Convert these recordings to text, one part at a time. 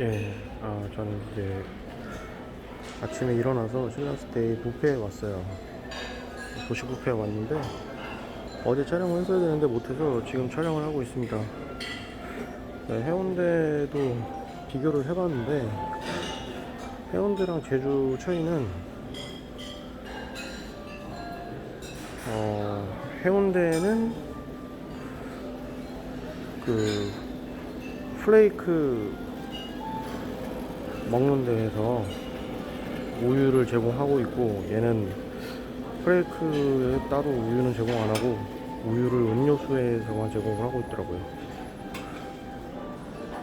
예, 아, 저는 이제 아침에 일어나서 신라스테이 뷔페에 왔어요. 도시 뷔페에 왔는데 어제 촬영을 했어야 되는데 못해서 지금 촬영을 하고 있습니다. 네, 해운대도 비교를 해봤는데 해운대랑 제주 차이는 어, 해운대는 그 플레이크 먹는 데에서 우유를 제공하고 있고 얘는 프레이크에 따로 우유는 제공 안 하고 우유를 음료수에서만 제공을 하고 있더라고요.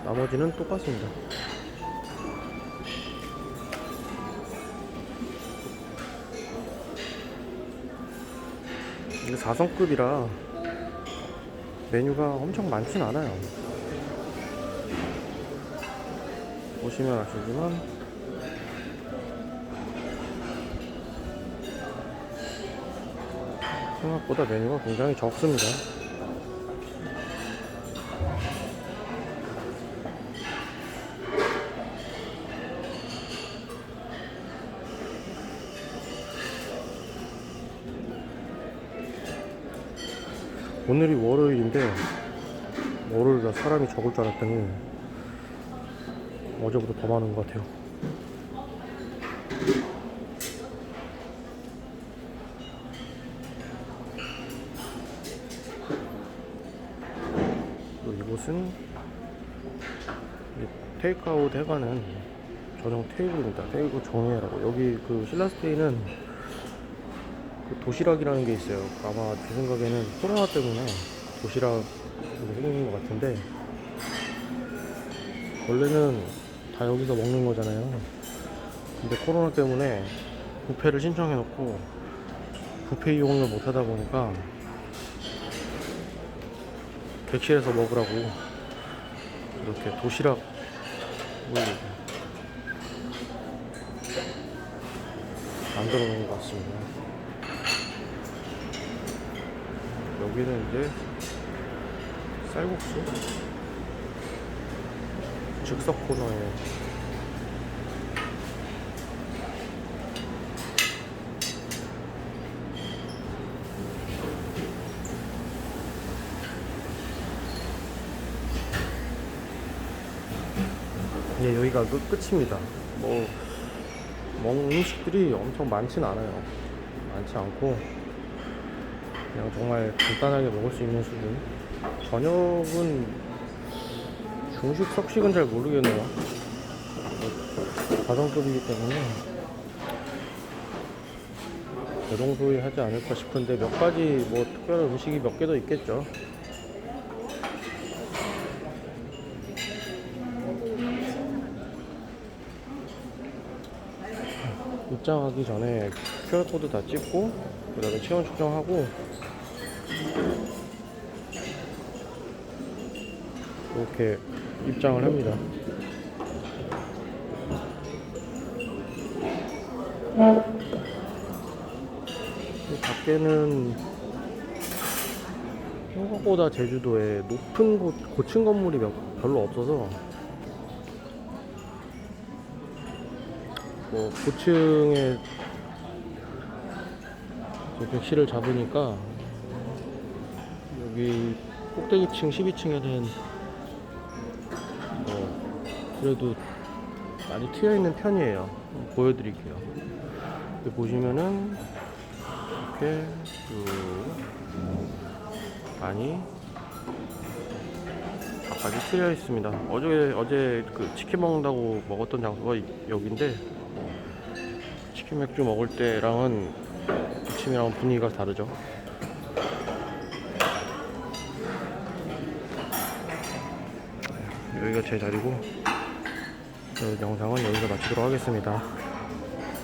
나머지는 똑같습니다. 이게 4성급이라 메뉴가 엄청 많진 않아요. 보시면 아시지만 생각보다 메뉴가 굉장히 적습니다. 오늘이 월요일인데 월요일이라 사람이 적을 줄 알았더니 어제보다 더 많은 것 같아요. 이곳은 이 테이크아웃 해가는 전용 테이블입니다. 테이블 정리하라고. 여기 그 신라스테이는 그 도시락이라는 게 있어요. 아마 제 생각에는 코로나 때문에 도시락으로 생긴 것 같은데 원래는 다 여기서 먹는 거잖아요. 근데 코로나 때문에 뷔페를 신청해 놓고 뷔페 이용을 못 하다 보니까 객실에서 먹으라고 이렇게 도시락을 만들어 놓은 것 같습니다. 여기는 이제 쌀국수 즉석 코너에 예, 여기가 끝, 끝입니다. 뭐, 먹는 음식들이 엄청 많진 않아요. 많지 않고, 그냥 정말 간단하게 먹을 수 있는 수준. 저녁은 중식, 석식은 잘 모르겠네요. 가성급이기 때문에 대동소이 하지 않을까 싶은데 몇 가지 뭐 특별한 음식이 몇 개 더 있겠죠. 입장하기 전에 QR코드 다 찍고 그 다음에 체온 측정하고 이렇게 입장을 합니다. 이 밖에는 생각보다 제주도에 높은 곳, 고층 건물이 몇- 별로 없어서 뭐 고층에 객실을 잡으니까 여기 꼭대기층 12층에는 뭐 그래도 많이 트여 있는 편이에요. 보여드릴게요. 여기 보시면은 이렇게 쭉 많이 바까지 트여 있습니다. 어제 어제 그 치킨 먹는다고 먹었던 장소가 이- 여기인데 치킨 맥주 먹을 때랑은 아침이랑 분위기가 다르죠. 여기가 제 자리고 저 영상은 여기서 마치도록 하겠습니다.